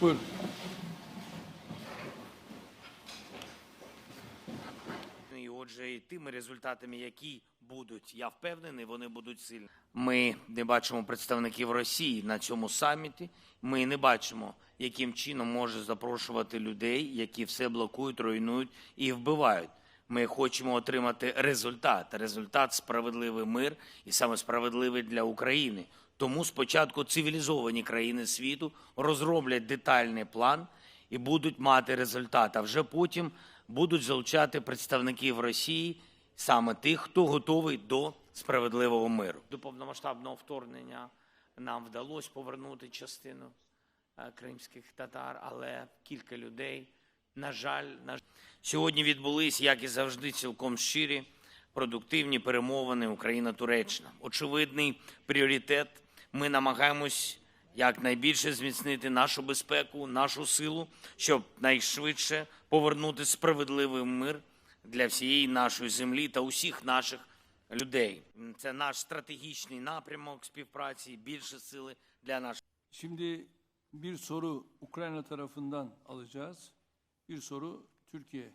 Buyurun. І отже, і тими результатами, які будуть, я впевнений, вони будуть сильні. Ми не бачимо представників Росії на цьому саміті. Ми не бачимо, яким чином може запрошувати людей, які все блокують, руйнують і вбивають. Ми хочемо отримати результат. Результат справедливий мир і саме справедливий для України. Тому спочатку цивілізовані країни світу розроблять детальний план і будуть мати результат. А вже потім будуть залучати представників Росії, саме тих, хто готовий до справедливого миру. До повномасштабного вторгнення нам вдалося повернути частину е, кримських татар, але кілька людей, на жаль, на жаль. сьогодні відбулись, як і завжди, цілком щирі, продуктивні перемовини Україна-Туреччина. Очевидний пріоритет. Ми намагаємось якнайбільше зміцнити нашу безпеку, нашу силу, щоб найшвидше повернути справедливий мир для всієї нашої землі та усіх наших людей. Це наш стратегічний напрямок співпраці, більше сили для наших. Şimdi bir soru Ukrayna tarafından alacağız. Bir soru Türkiye